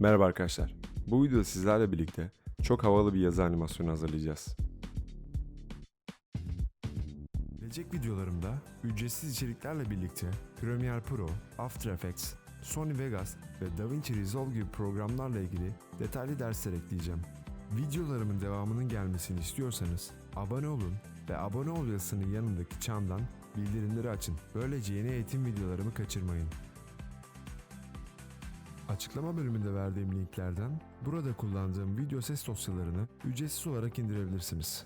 Merhaba arkadaşlar. Bu videoda sizlerle birlikte çok havalı bir yazı animasyonu hazırlayacağız. Gelecek videolarımda ücretsiz içeriklerle birlikte Premiere Pro, After Effects, Sony Vegas ve DaVinci Resolve gibi programlarla ilgili detaylı dersler ekleyeceğim. Videolarımın devamının gelmesini istiyorsanız abone olun ve abone ol yazısının yanındaki çandan bildirimleri açın. Böylece yeni eğitim videolarımı kaçırmayın. Açıklama bölümünde verdiğim linklerden burada kullandığım video ses dosyalarını ücretsiz olarak indirebilirsiniz.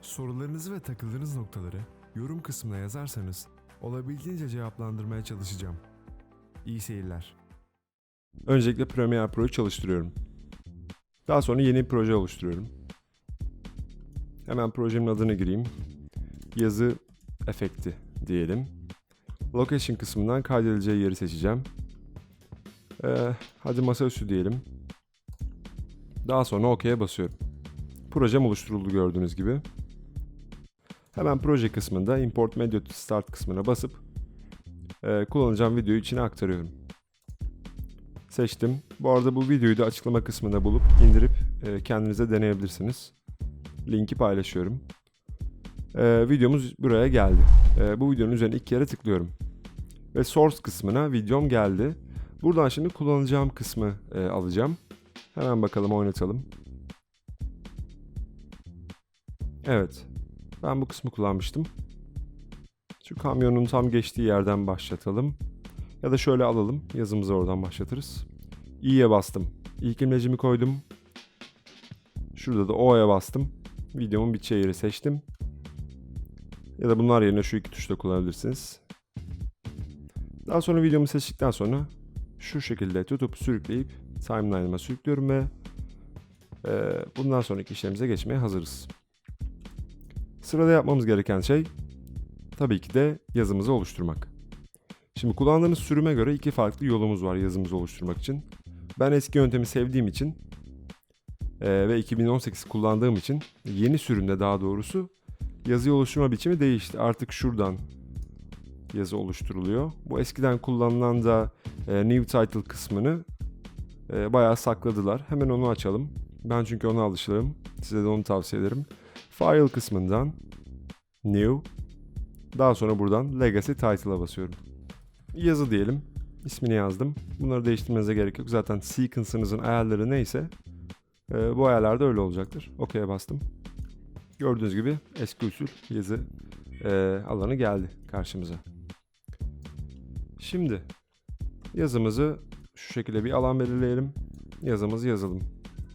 Sorularınızı ve takıldığınız noktaları yorum kısmına yazarsanız olabildiğince cevaplandırmaya çalışacağım. İyi seyirler. Öncelikle Premiere Pro'yu çalıştırıyorum. Daha sonra yeni bir proje oluşturuyorum. Hemen projemin adını gireyim. Yazı efekti diyelim. Location kısmından kaydedileceği yeri seçeceğim. Ee, hadi masaüstü diyelim. Daha sonra OK'ye basıyorum. Projem oluşturuldu gördüğünüz gibi. Hemen proje kısmında Import Media to Start kısmına basıp e, kullanacağım videoyu içine aktarıyorum. Seçtim. Bu arada bu videoyu da açıklama kısmında bulup indirip e, kendinize deneyebilirsiniz. Linki paylaşıyorum. E, videomuz buraya geldi. E, bu videonun üzerine iki kere tıklıyorum. Ve source kısmına videom geldi. Buradan şimdi kullanacağım kısmı e, alacağım. Hemen bakalım oynatalım. Evet. Ben bu kısmı kullanmıştım. Şu kamyonun tam geçtiği yerden başlatalım. Ya da şöyle alalım. Yazımızı oradan başlatırız. İ'ye bastım. İlk imlecimi koydum. Şurada da O'ya bastım. Videomun biteceği yeri seçtim. Ya da bunlar yerine şu iki tuşla kullanabilirsiniz. Daha sonra videomu seçtikten sonra şu şekilde tutup sürükleyip timeline'ıma sürüklüyorum ve e, bundan sonraki işlerimize geçmeye hazırız. Sırada yapmamız gereken şey tabii ki de yazımızı oluşturmak. Şimdi kullandığımız sürüme göre iki farklı yolumuz var yazımızı oluşturmak için. Ben eski yöntemi sevdiğim için e, ve 2018 kullandığım için yeni sürümde daha doğrusu yazı oluşturma biçimi değişti. Artık şuradan yazı oluşturuluyor. Bu eskiden kullanılan da e, new title kısmını e, bayağı sakladılar. Hemen onu açalım. Ben çünkü ona alışığım. Size de onu tavsiye ederim. File kısmından new daha sonra buradan legacy title'a basıyorum. Yazı diyelim. İsmini yazdım. Bunları değiştirmenize gerek yok. Zaten sequence'ınızın ayarları neyse e, bu ayarlarda öyle olacaktır. OK'ye bastım. Gördüğünüz gibi eski usul yazı e, alanı geldi karşımıza. Şimdi yazımızı şu şekilde bir alan belirleyelim. Yazımızı yazalım.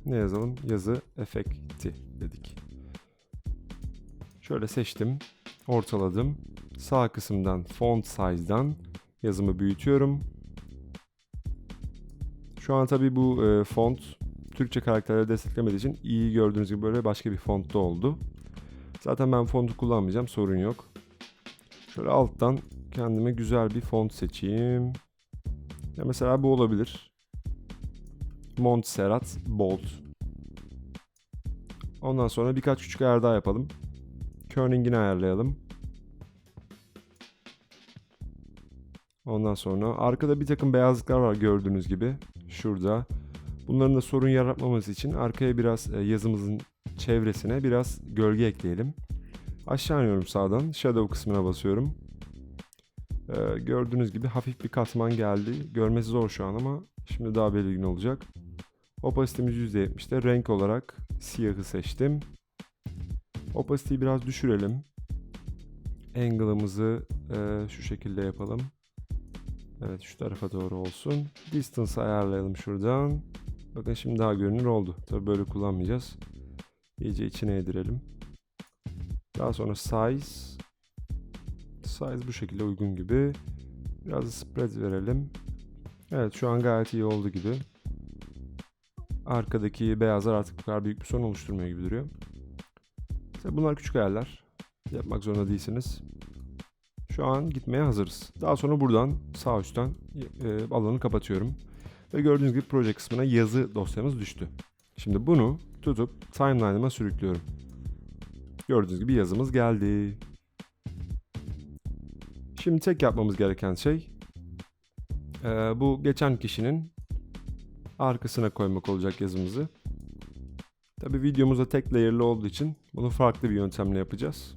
Ne yazalım? Yazı efekti dedik. Şöyle seçtim. Ortaladım. Sağ kısımdan font size'dan yazımı büyütüyorum. Şu an tabi bu e, font Türkçe karakterleri desteklemediği için iyi gördüğünüz gibi böyle başka bir fontta oldu. Zaten ben fontu kullanmayacağım sorun yok. Şöyle alttan kendime güzel bir font seçeyim. Ya mesela bu olabilir. Montserrat Bold. Ondan sonra birkaç küçük ayar daha yapalım. Kerning'ini ayarlayalım. Ondan sonra arkada bir takım beyazlıklar var gördüğünüz gibi. Şurada. Bunların da sorun yaratmamız için arkaya biraz yazımızın çevresine biraz gölge ekleyelim. Aşağı iniyorum sağdan. Shadow kısmına basıyorum. Ee, gördüğünüz gibi hafif bir katman geldi. Görmesi zor şu an ama şimdi daha belirgin olacak. Opacity'miz %70'te. Renk olarak siyahı seçtim. Opacity'yi biraz düşürelim. Angle'ımızı e, şu şekilde yapalım. Evet şu tarafa doğru olsun. Distance ayarlayalım şuradan. Bakın şimdi daha görünür oldu. Tabi böyle kullanmayacağız. İyice içine yedirelim. Daha sonra size. Size bu şekilde uygun gibi. Biraz spread verelim. Evet şu an gayet iyi oldu gibi. Arkadaki beyazlar artık bu kadar büyük bir sorun oluşturmuyor gibi duruyor. Tabii bunlar küçük ayarlar. Yapmak zorunda değilsiniz. Şu an gitmeye hazırız. Daha sonra buradan sağ üstten e, alanı kapatıyorum. Ve gördüğünüz gibi proje kısmına yazı dosyamız düştü. Şimdi bunu tutup timeline'ıma sürüklüyorum. Gördüğünüz gibi yazımız geldi. Şimdi tek yapmamız gereken şey Ee, bu geçen kişinin arkasına koymak olacak yazımızı. Tabi videomuzda tek layer'lı olduğu için bunu farklı bir yöntemle yapacağız.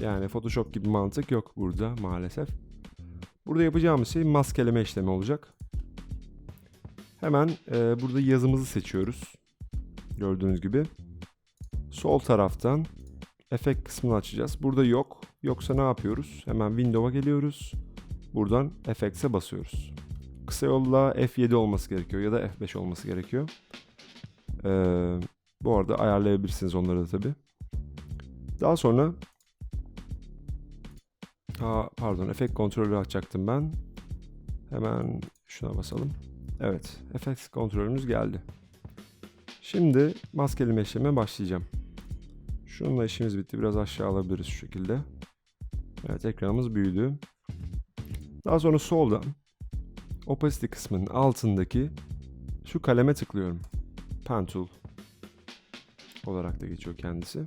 Yani Photoshop gibi mantık yok burada maalesef. Burada yapacağımız şey maskeleme işlemi olacak. Hemen e, burada yazımızı seçiyoruz. Gördüğünüz gibi. Sol taraftan efekt kısmını açacağız. Burada yok. Yoksa ne yapıyoruz? Hemen Windows'a geliyoruz. Buradan Effects'e basıyoruz. Kısa yolla F7 olması gerekiyor ya da F5 olması gerekiyor. Ee, bu arada ayarlayabilirsiniz onları da tabi. Daha sonra Aa, pardon efekt kontrolü açacaktım ben. Hemen şuna basalım. Evet efekt kontrolümüz geldi. Şimdi maskeleme işleme başlayacağım. Şununla işimiz bitti. Biraz aşağı alabiliriz şu şekilde. Evet ekranımız büyüdü. Daha sonra soldan opacity kısmının altındaki şu kaleme tıklıyorum. Pen tool olarak da geçiyor kendisi.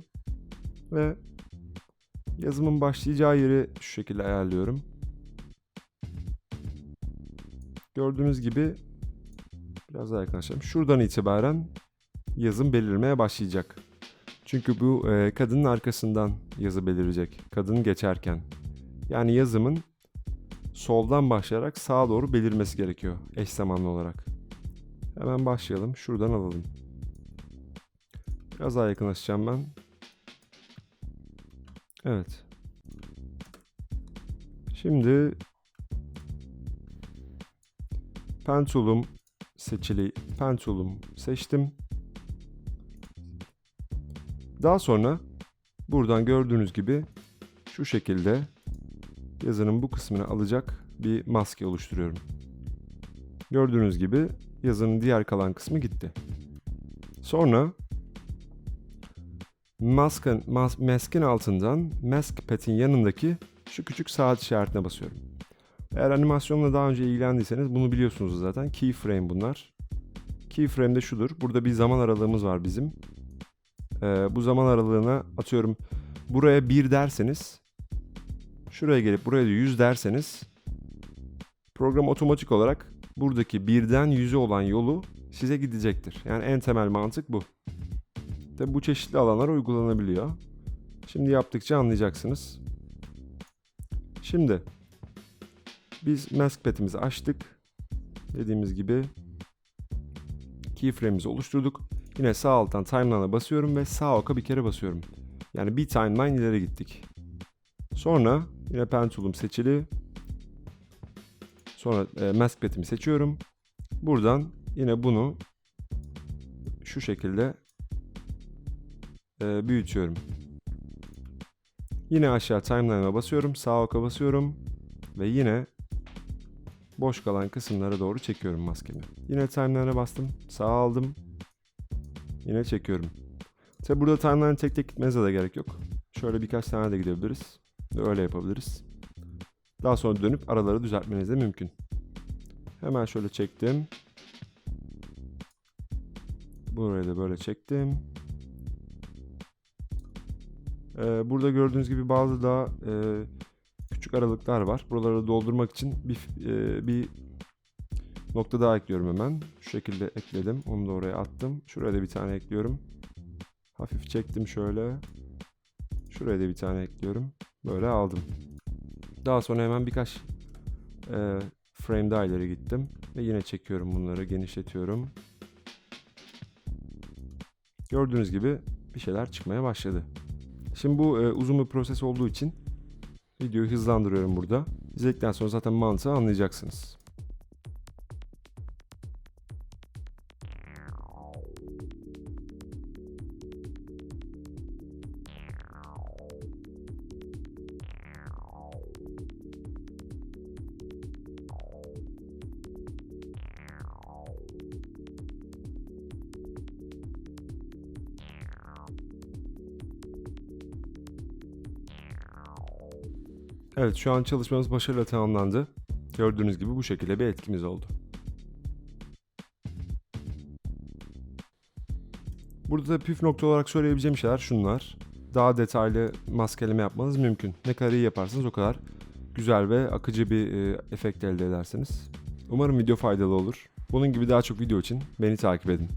Ve yazımın başlayacağı yeri şu şekilde ayarlıyorum. Gördüğünüz gibi biraz daha yaklaşalım. Şuradan itibaren yazım belirmeye başlayacak. Çünkü bu e, kadının arkasından yazı belirecek. Kadın geçerken. Yani yazımın soldan başlayarak sağa doğru belirmesi gerekiyor eş zamanlı olarak. Hemen başlayalım. Şuradan alalım. Biraz daha yakınlaşacağım ben. Evet. Şimdi pen tool'um seçili pen tool'um seçtim. Daha sonra buradan gördüğünüz gibi şu şekilde yazının bu kısmını alacak bir maske oluşturuyorum. Gördüğünüz gibi yazının diğer kalan kısmı gitti. Sonra maskın, mas, maskin altından mask pet'in yanındaki şu küçük saat işaretine basıyorum. Eğer animasyonla daha önce ilgilendiyseniz bunu biliyorsunuz zaten. Keyframe bunlar. Keyframe de şudur. Burada bir zaman aralığımız var bizim. Ee, bu zaman aralığına atıyorum buraya 1 derseniz şuraya gelip buraya da 100 derseniz program otomatik olarak buradaki birden 100'e olan yolu size gidecektir. Yani en temel mantık bu. Tabi bu çeşitli alanlar uygulanabiliyor. Şimdi yaptıkça anlayacaksınız. Şimdi biz mask pet'imizi açtık. Dediğimiz gibi keyframe'imizi oluşturduk. Yine sağ alttan timeline'a basıyorum ve sağ oka bir kere basıyorum. Yani bir timeline ileri gittik. Sonra yine pen tool'um seçili. Sonra e, mask pet'imi seçiyorum. Buradan yine bunu şu şekilde e, büyütüyorum. Yine aşağı timeline'a basıyorum. Sağ oka basıyorum. Ve yine boş kalan kısımlara doğru çekiyorum maskemi. Yine timeline'a bastım. Sağ aldım. Yine çekiyorum. Tabi burada timeline tek tek gitmenize de gerek yok. Şöyle birkaç tane de gidebiliriz. Öyle yapabiliriz. Daha sonra dönüp araları düzeltmeniz de mümkün. Hemen şöyle çektim. Burayı da böyle çektim. Ee, burada gördüğünüz gibi bazı daha e, küçük aralıklar var. Buraları doldurmak için bir, e, bir nokta daha ekliyorum hemen. Şu şekilde ekledim. Onu da oraya attım. Şuraya da bir tane ekliyorum. Hafif çektim şöyle. Şuraya da bir tane ekliyorum. Böyle aldım. Daha sonra hemen birkaç e, frame daha ileri gittim. Ve yine çekiyorum bunları. Genişletiyorum. Gördüğünüz gibi bir şeyler çıkmaya başladı. Şimdi bu e, uzun bir proses olduğu için videoyu hızlandırıyorum burada. İzledikten sonra zaten mantığı anlayacaksınız. Evet şu an çalışmamız başarıyla tamamlandı. Gördüğünüz gibi bu şekilde bir etkimiz oldu. Burada da püf nokta olarak söyleyebileceğim şeyler şunlar. Daha detaylı maskeleme yapmanız mümkün. Ne kadar iyi yaparsanız o kadar güzel ve akıcı bir e, efekt elde edersiniz. Umarım video faydalı olur. Bunun gibi daha çok video için beni takip edin.